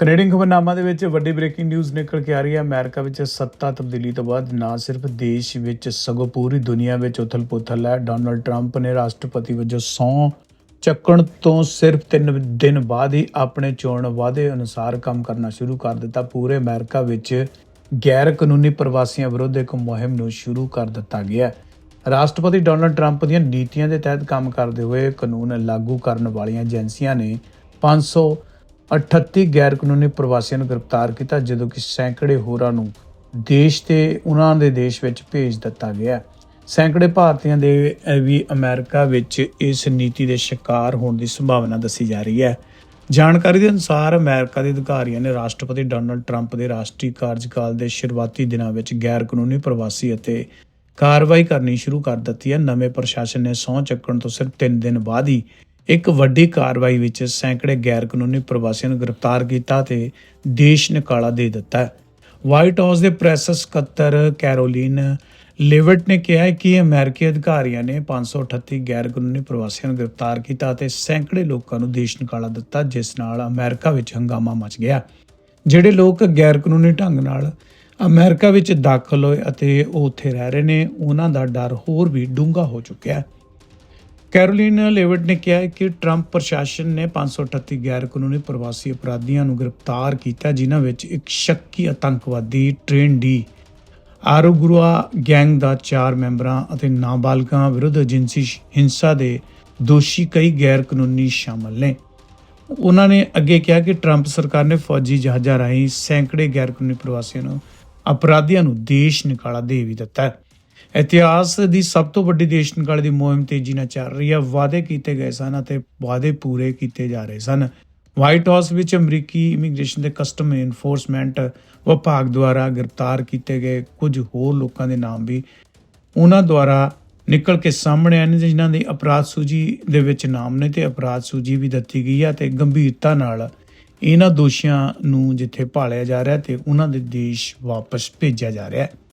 Canadian ਖਬਰਨਾਮਾ ਦੇ ਵਿੱਚ ਵੱਡੀ ਬ੍ਰੇਕਿੰਗ ਨਿਊਜ਼ ਨਿਕਲ ਕੇ ਆ ਰਹੀ ਹੈ। ਅਮਰੀਕਾ ਵਿੱਚ ਸੱਤਾ ਤਬਦੀਲੀ ਤੋਂ ਬਾਅਦ ਨਾ ਸਿਰਫ ਦੇਸ਼ ਵਿੱਚ ਸਗੋਂ ਪੂਰੀ ਦੁਨੀਆ ਵਿੱਚ ਉਥਲ-ਪੁਥਲ ਹੈ। ਡੋਨਲਡ ਟਰੰਪ ਨੇ ਰਾਸ਼ਟਰਪਤੀ ਵਜੋਂ ਸਹੁੰ ਚੱਕਣ ਤੋਂ ਸਿਰਫ 3 ਦਿਨ ਬਾਅਦ ਹੀ ਆਪਣੇ ਚੋਣ ਵਾਅਦੇ ਅਨੁਸਾਰ ਕੰਮ ਕਰਨਾ ਸ਼ੁਰੂ ਕਰ ਦਿੱਤਾ। ਪੂਰੇ ਅਮਰੀਕਾ ਵਿੱਚ ਗੈਰ ਕਾਨੂੰਨੀ ਪ੍ਰਵਾਸੀਆਂ ਵਿਰੁੱਧ ਇੱਕ ਮੁਹਿੰਮ ਨੂੰ ਸ਼ੁਰੂ ਕਰ ਦਿੱਤਾ ਗਿਆ ਹੈ। ਰਾਸ਼ਟਰਪਤੀ ਡੋਨਲਡ ਟਰੰਪ ਦੀਆਂ ਨੀਤੀਆਂ ਦੇ ਤਹਿਤ ਕੰਮ ਕਰਦੇ ਹੋਏ ਕਾਨੂੰਨ ਲਾਗੂ ਕਰਨ ਵਾਲੀਆਂ ਏਜੰਸੀਆਂ ਨੇ 538 ਗੈਰ ਕਾਨੂੰਨੀ ਪ੍ਰਵਾਸੀਆਂ ਨੂੰ ਗ੍ਰਿਫਤਾਰ ਕੀਤਾ, ਜਦੋਂ ਕਿ ਸੈਂਕੜੇ ਹੋਰਾਂ ਨੂੰ ਦੇਸ਼ ਤੇ ਉਹਨਾਂ ਦੇ ਦੇਸ਼ ਵਿੱਚ ਭੇਜ ਦਿੱਤਾ ਗਿਆ। ਸੈਂਕੜੇ ਭਾਰਤੀਆਂ ਦੇ ਵੀ ਅਮਰੀਕਾ ਵਿੱਚ ਇਸ ਨੀਤੀ ਦੇ ਸ਼ਿਕਾਰ ਹੋਣ ਦੀ ਸੰਭਾਵਨਾ ਦੱਸੀ ਜਾ ਰਹੀ ਹੈ। ਜਾਣਕਾਰੀ ਦੇ ਅਨੁਸਾਰ ਅਮਰੀਕਾ ਦੇ ਅਧਿਕਾਰੀਆਂ ਨੇ ਰਾਸ਼ਟਰਪਤੀ ਡੋਨਲਡ ਟਰੰਪ ਦੇ ਰਾਸ਼ਟਰੀ ਕਾਰਜਕਾਲ ਦੇ ਸ਼ੁਰੂਆਤੀ ਦਿਨਾਂ ਵਿੱਚ ਗੈਰ ਕਾਨੂੰਨੀ ਪ੍ਰਵਾਸੀ ਅਤੇ ਕਾਰਵਾਈ ਕਰਨੀ ਸ਼ੁਰੂ ਕਰ ਦਿੱਤੀ ਹੈ। ਨਵੇਂ ਪ੍ਰਸ਼ਾਸਨ ਨੇ ਸਹੁੰ ਚੱਕਣ ਤੋਂ ਸਿਰਫ 3 ਦਿਨ ਬਾਅਦ ਹੀ ਇੱਕ ਵੱਡੀ ਕਾਰਵਾਈ ਵਿੱਚ ਸੈਂਕੜੇ ਗੈਰ ਕਾਨੂੰਨੀ ਪ੍ਰਵਾਸੀਆਂ ਨੂੰ ਗ੍ਰਿਫਤਾਰ ਕੀਤਾ ਤੇ ਦੇਸ਼ ਨਿਕਾਲਾ ਦੇ ਦਿੱਤਾ। ਵਾਈਟ ਹਾਊਸ ਦੇ ਪ੍ਰੈਸ ਸਕੱਤਰ ਕੈਰੋਲਿਨ ਲੇਵਟ ਨੇ ਕਿਹਾ ਕਿ ਅਮਰੀਕੀ ਅਧਿਕਾਰੀਆਂ ਨੇ 538 ਗੈਰ ਕਾਨੂੰਨੀ ਪ੍ਰਵਾਸੀਆਂ ਨੂੰ ਗ੍ਰਿਫਤਾਰ ਕੀਤਾ ਅਤੇ ਸੈਂਕੜੇ ਲੋਕਾਂ ਨੂੰ ਦੇਸ਼ ਨਿਕਾਲਾ ਦਿੱਤਾ, ਜਿਸ ਨਾਲ ਅਮਰੀਕਾ ਵਿੱਚ ਹੰਗਾਮਾ ਮਚ ਗਿਆ। ਜਿਹੜੇ ਲੋਕ ਗੈਰ ਕਾਨੂੰਨੀ ਢੰਗ ਨਾਲ ਅਮਰੀਕਾ ਵਿੱਚ ਦਾਖਲ ਹੋਏ ਅਤੇ ਉਹ ਉੱਥੇ ਰਹਿ ਰਹੇ ਨੇ, ਉਹਨਾਂ ਦਾ ਡਰ ਹੋਰ ਵੀ ਡੂੰਘਾ ਹੋ ਚੁੱਕਿਆ ਹੈ। ਕੈਰੋਲਿਨ ਲੇਵਟ ਨੇ ਕਿਹਾ ਕਿ ਟਰੰਪ ਪ੍ਰਸ਼ਾਸਨ ਨੇ 538 ਗੈਰ ਕਾਨੂੰਨੀ ਪ੍ਰਵਾਸੀ ਅਪਰਾਧੀਆਂ ਨੂੰ ਗ੍ਰਿਫਤਾਰ ਕੀਤਾ, ਜਿਨ੍ਹਾਂ ਵਿੱਚ ਇੱਕ ਸ਼ੱਕੀ ਆਤੰਕਵਾਦੀ ਟ੍ਰੇਨ ਡੀ ਆਰੋਗੁਰੂਆ ਗੈਂਗ ਦਾ ਚਾਰ ਮੈਂਬਰਾਂ ਅਤੇ ਨਾਬਾਲਗਾਂ ਵਿਰੁੱਧ ਏਜੰਸੀ ਹਿੰਸਾ ਦੇ ਦੋਸ਼ੀ ਕਈ ਗੈਰ ਕਾਨੂੰਨੀ ਸ਼ਾਮਲ ਨੇ। ਉਹਨਾਂ ਨੇ ਅੱਗੇ ਕਿਹਾ ਕਿ ਟਰੰਪ ਸਰਕਾਰ ਨੇ ਫੌਜੀ ਜਹਾਜ਼ਾਂ ਰਾਹੀਂ ਸੈਂਕੜੇ ਗੈਰ ਕਾਨੂੰਨੀ ਪ੍ਰਵਾਸੀਆਂ ਨੂੰ ਅਪਰਾਧੀਆਂ ਨੂੰ ਦੇਸ਼ ਨਿਕਾਲਾ ਦੇ ਵੀ ਦਿੱਤਾ ਹੈ। ਇਤਿਹਾਸ ਦੀ ਸਭ ਤੋਂ ਵੱਡੀ ਦੇਸ਼ ਨਿਕਾਲੇ ਦੀ ਮੁਹਿੰਮ ਤੇਜ਼ੀ ਨਾਲ ਚੱਲ ਰਹੀ ਹੈ। ਵਾਅਦੇ ਕੀਤੇ ਗਏ ਸਨ ਅਤੇ ਵਾਅਦੇ ਪੂਰੇ ਕੀਤੇ ਜਾ ਰਹੇ ਸਨ। ਵਾਈਟ ਹਾਊਸ ਵਿੱਚ ਅਮਰੀਕੀ ਇਮੀਗ੍ਰੇਸ਼ਨ ਤੇ ਕਸਟਮ ਇਨਫੋਰਸਮੈਂਟ ਵਿਭਾਗ ਦੁਆਰਾ ਗ੍ਰਿਫਤਾਰ ਕੀਤੇ ਗਏ ਕੁਝ ਹੋਰ ਲੋਕਾਂ ਦੇ ਨਾਮ ਵੀ ਉਹਨਾਂ ਦੁਆਰਾ ਨਿਕਲ ਕੇ ਸਾਹਮਣੇ ਆਏ ਨੇ, ਜਿਨ੍ਹਾਂ ਦੀ ਅਪਰਾਧ ਸੂਚੀ ਦੇ ਵਿੱਚ ਨਾਮ ਨੇ ਤੇ ਅਪਰਾਧ ਸੂਚੀ ਵੀ ਦਿੱਤੀ ਗਈ ਹੈ ਤੇ ਗੰਭੀਰਤਾ ਨਾਲ ਇਹਨਾਂ ਦੋਸ਼ੀਆਂ ਨੂੰ ਜਿੱਥੇ ਭਾਲਿਆ ਜਾ ਰਿਹਾ ਤੇ ਉਹਨਾਂ ਦੇ ਦੇਸ਼ ਵਾਪਸ ਭੇਜਿਆ ਜਾ ਰਿਹਾ ਹੈ।